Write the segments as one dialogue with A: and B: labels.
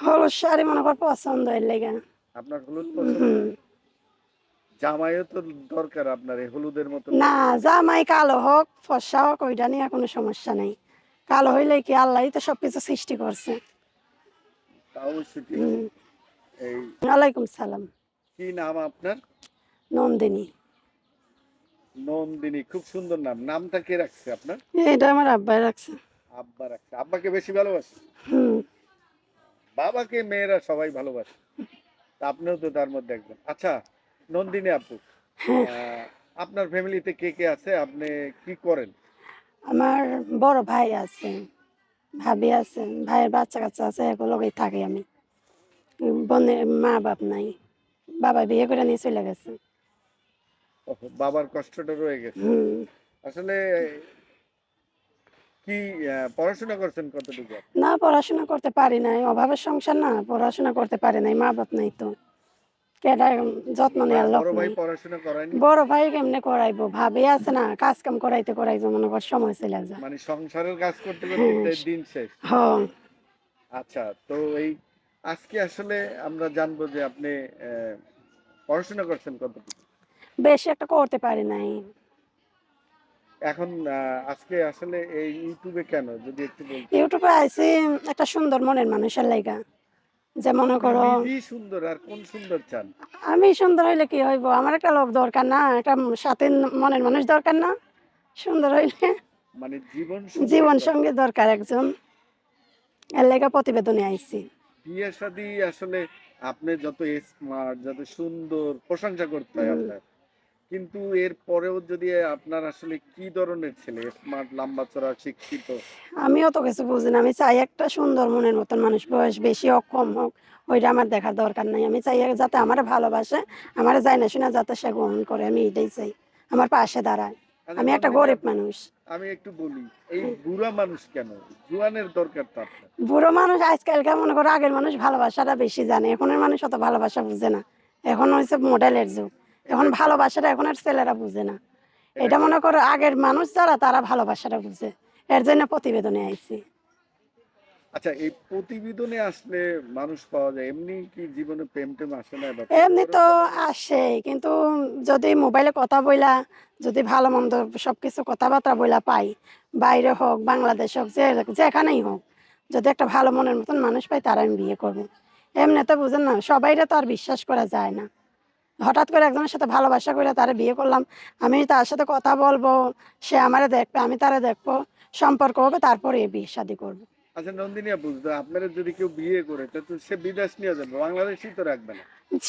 A: হলুদ শাড়ি মনে কর পছন্দ এর লেগে।
B: আপনার হলুদ পছন্দ। জামাইও তো দরকার আপনার এই হলুদের মতো
A: না জামাই কালো হোক ফর্সা হোক ওইটা নিয়ে কোনো সমস্যা নেই। কালো হইলে কি আল্লাহই তো সবকিছু সৃষ্টি করছে।
B: তাও
A: হুম।
B: এই
A: ওয়ালাইকুম সালাম।
B: কি নাম আপনার?
A: নন্দিনী।
B: নন্দিনী খুব সুন্দর নাম। নামটা কে রাখছে আপনার?
A: এটা আমার আব্বাই রাখছে।
B: আব্বা রাখছে। আব্বাকে বেশি ভালোবাসে?
A: হুম।
B: বাবাকে মেয়েরা সবাই ভালোবাসে। আপনিও তো তার মধ্যে একজন। আচ্ছা নন্দিনী আপু আপনার ফ্যামিলিতে কে কে আছে? আপনি কি করেন?
A: আমার বড় ভাই আছে ভাবি আছে ভাইয়ের বাচ্চা কাচ্চা আছে একলগেই থাকি আমি। বোনের মা বাপ নাই বাবা বিয়ে করে নিয়ে চলে গেছে।
B: বাবার কষ্টটা রয়ে গেছে। আসলে কি পড়াশোনা করছেন কতটুকু
A: না পড়াশোনা করতে পারি নাই। অভাবের সংসার না পড়াশোনা করতে পারি নাই মা বাপ নাই তো। কেডা যত্ন নেওয়ার লোক
B: বড় ভাই
A: নাই।
B: পড়াশোনা করায়নি?
A: বড় ভাই কেমনে করাইবো? ভাবি আছে না কাজ কাম করাইতে করাইতে মনে কর সময় চলে যায়।
B: মানে সংসারের কাজ করতে করতে
A: হ্যাঁ।
B: দিন শেষ।
A: হ।
B: আচ্ছা তো এই আজকে আসলে আমরা জানব যে আপনি পড়াশোনা করছেন কতটুকু?
A: বেশি একটা করতে পারি নাই।
B: এখন আজকে আসলে এই ইউটিউবে কেন? যদি একটু বলতেন।
A: ইউটিউবে আইসি একটা সুন্দর মনের মানুষের লাইগা। যে মনে করো
B: সুন্দর আর কোন সুন্দর চান?
A: আমি সুন্দর হইলে কি হইব? আমার একটা লোক দরকার না একটা সাথে মনের মানুষ দরকার না। সুন্দর হইলে
B: মানে জীবন
A: জীবন সঙ্গী দরকার একজন। এর লেগা প্রতিবেদনে আইছি।
B: বিয়ে শাদী আসলে আপনি যত স্মার্ট যত সুন্দর প্রশংসা করতে হয়। আপনার। কিন্তু এর পরেও যদি আপনার আসলে কি ধরনের ছেলে? স্মার্ট লম্বা চড়া শিক্ষিত?
A: আমিও তো কিছু বুঝি না। আমি চাই একটা সুন্দর মনের মতন মানুষ। বয়স বেশি হোক কম হোক ওইটা আমার দেখার দরকার নাই। আমি চাই যাতে আমার ভালোবাসে আমার যায় না শুনে যাতে সে গ্রহণ করে। আমি এটাই চাই। আমার পাশে দাঁড়ায়।
B: আচ্ছা,
A: আমি একটা গরিব মানুষ।
B: আমি একটু বলি এই বুড়া মানুষ কেন? জুয়ানের দরকার তো
A: বুড়ো মানুষ আজকালকার মনে করো আগের মানুষ ভালোবাসাটা বেশি জানে। এখনের মানুষ অত ভালোবাসা বুঝে না। এখন হয়েছে মডেলের যুগ। এখন ভালোবাসাটা এখন আর ছেলেরা বুঝে না। এটা মনে করো আগের মানুষ যারা তারা ভালোবাসাটা বুঝে। এর জন্য প্রতিবেদনে আইছি।
B: আচ্ছা এই প্রতিবেদনে আসলে মানুষ পাওয়া যায় এমনি কি জীবনে প্রেম টেম আসে না
A: এমনি তো আসে কিন্তু যদি মোবাইলে কথা বইলা যদি ভালো মন্দ সবকিছু কথাবার্তা বইলা পাই বাইরে হোক বাংলাদেশ হোক যে যেখানেই হোক যদি একটা ভালো মনের মতন মানুষ পাই তারা আমি বিয়ে করব। এমনি তো বুঝেন না সবাইরে তো আর বিশ্বাস করা যায় না। হঠাৎ করে একজনের সাথে ভালোবাসা করে তারা বিয়ে করলাম আমি তার সাথে কথা বলব সে আমারে দেখবে আমি তারা দেখব সম্পর্ক হবে তারপরে বিয়ে শাদি করব।
B: আচ্ছা নন্দিনী আপু আপনারা যদি কেউ বিয়ে করে তো সে বিদেশ নিয়ে যাবে বাংলাদেশই তো রাখবে না।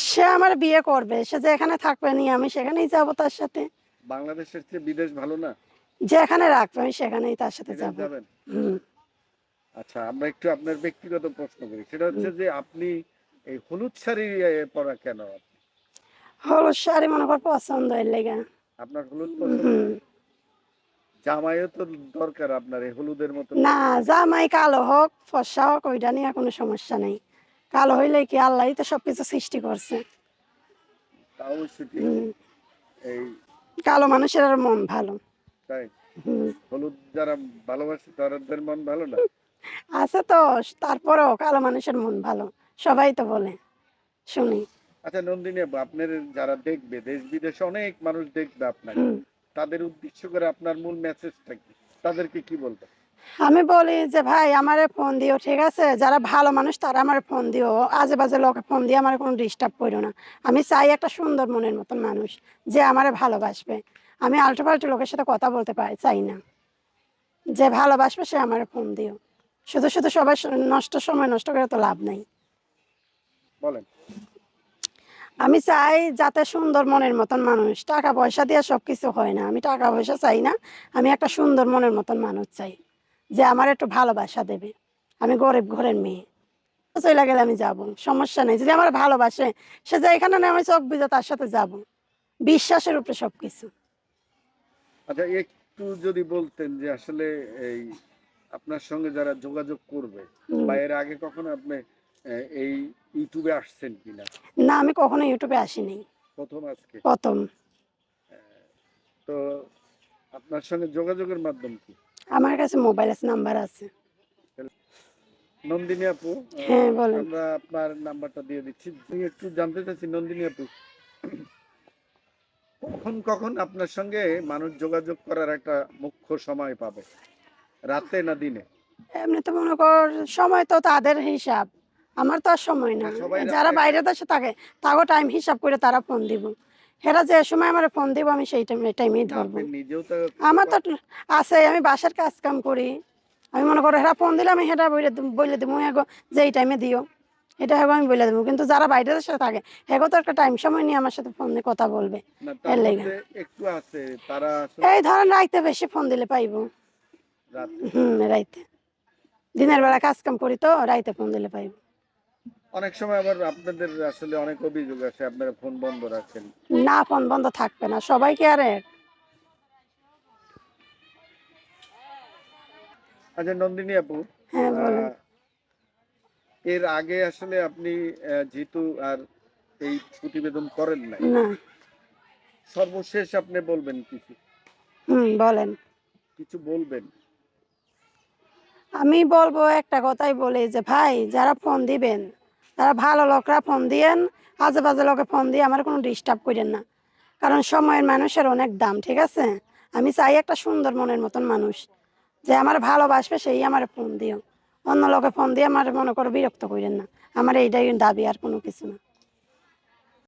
A: সে আমার বিয়ে করবে সে যেখানে থাকবে নি আমি সেখানেই যাব তার সাথে।
B: বাংলাদেশের চেয়ে বিদেশ ভালো না?
A: যেখানে রাখবে আমি সেখানেই তার সাথে যাব।
B: আচ্ছা আমরা একটু আপনার ব্যক্তিগত প্রশ্ন করি। সেটা হচ্ছে যে আপনি এই হলুদ শাড়ি পরা কেন?
A: হলুদ শাড়ি মনে কর পছন্দ এর লেগে।
B: আপনার হলুদ পছন্দ। জামাইও তো দরকার আপনার এই হলুদের মতো।
A: না জামাই কালো হোক ফর্সা হোক ওইটা নিয়ে কোনো সমস্যা নেই। কালো হইলে কি আল্লাহ তো সবকিছু সৃষ্টি করছে।
B: তাও সেটি। এই
A: কালো মানুষের আর মন ভালো।
B: তাই? হলুদ যারা ভালোবাসে তাদের মন ভালো না?
A: আছে তো তারপরেও কালো মানুষের মন ভালো। সবাই তো বলে শুনি।
B: আচ্ছা নন্দিনী আপনার যারা দেখবে দেশ বিদেশে অনেক মানুষ দেখবে আপনাকে। তাদের উদ্দেশ্য করে আপনার মূল মেসেজটা কি? তাদেরকে কি বলবেন
A: আমি বলি যে ভাই আমারে ফোন দিও ঠিক আছে? যারা ভালো মানুষ তারা আমার ফোন দিও। আজে বাজে লোকে ফোন দিয়ে আমার কোনো ডিস্টার্ব করো না। আমি চাই একটা সুন্দর মনের মতন মানুষ যে আমারে ভালোবাসবে। আমি আল্টো পাল্টো লোকের সাথে কথা বলতে পারি চাই না। যে ভালোবাসবে সে আমার ফোন দিও। শুধু শুধু সবাই নষ্ট সময় নষ্ট করে তো লাভ নাই।
B: বলেন।
A: আমি চাই যাতে সুন্দর মনের মতন মানুষ। টাকা পয়সা দিয়ে সব কিছু হয় না। আমি টাকা পয়সা চাই না। আমি একটা সুন্দর মনের মতন মানুষ চাই যে আমার একটু ভালোবাসা দেবে। আমি গরিব ঘরের মেয়ে। চলে গেলে আমি যাব। সমস্যা নেই। যদি আমার ভালোবাসে সে যে এখানে নেই আমি চোখ বুঝে তার সাথে যাব। বিশ্বাসের উপরে সব কিছু
B: আচ্ছা একটু যদি বলতেন যে আসলে এই আপনার সঙ্গে যারা যোগাযোগ করবে বা এর আগে কখনো আপনি এই ইউটিউবে আসছেন কিনা?
A: না আমি কখনো ইউটিউবে আসিনি।
B: প্রথম আজকে?
A: প্রথম।
B: তো আপনার সঙ্গে যোগাযোগের মাধ্যম কি?
A: আমার কাছে মোবাইল আছে নাম্বার আছে।
B: নন্দিনী আপু
A: হ্যাঁ, বলেন।
B: আমরা আপনার নাম্বারটা দিয়ে দিচ্ছি। একটু জানতে চাচ্ছি নন্দিনী আপু কখন কখন আপনার সঙ্গে মানুষ যোগাযোগ করার একটা মুখ্য সময় পাবে? রাতে না দিনে?
A: এমনি তো মনে কর সময় তো তাদের হিসাব। আমার তো আর সময় না। যারা বাইরে দেশে থাকে তাকেও টাইম হিসাব করে তারা ফোন দিব। এরা যে সময় আমার ফোন দিব আমি সেই টাইমে টাইমেই ধরবো। আমার তো আছে আমি বাসার কাজ কাম করি। আমি মনে করো হেরা ফোন দিলে আমি সেটা বলে বলে দেবো এগো যে এই টাইমে দিও। এটা হেগো আমি বলে দেবো কিন্তু যারা বাইরে দেশে থাকে হেগো তো একটা টাইম সময় নিয়ে আমার সাথে ফোন কথা বলবে। এর লেগা।
B: মধ্যে একটু আছে তারা
A: এই ধরেন রাইতে বেশি ফোন দিলে পাইবো। হুম রাইতে। দিনের বেলা কাজ কাম করি তো রাইতে ফোন দিলে পাইবো।
B: অনেক সময় আবার আপনাদের আসলে অনেক অভিযোগ আছে আপনারা ফোন বন্ধ রাখেন।
A: না ফোন বন্ধ থাকবে না সবাইকে আর।
B: আচ্ছা নন্দিনী আপু
A: হ্যাঁ বলেন।
B: এর আগে আসলে আপনি যেহেতু আর এই প্রতিবেদন করেন নাই?
A: না।
B: সর্বশেষ আপনি বলবেন কিছু?
A: হুম বলেন।
B: কিছু বলবেন?
A: আমি বলব একটা কথাই বলি যে, ভাই, যারা ফোন দিবেন, তারা ভালো লোকরা ফোন দিয়েন আজে বাজে লোকে ফোন দিয়ে আমার কোনো ডিস্টার্ব করেন না। কারণ সময়ের মানুষের অনেক দাম, ঠিক আছে? আমি চাই একটা সুন্দর মনের মতন মানুষ, যে আমার ভালোবাসবে সেই আমার ফোন দিও। অন্য লোকে ফোন দিয়ে আমার মনে করো বিরক্ত করেন না। আমার এইটাই দাবি আর কোনো কিছু না।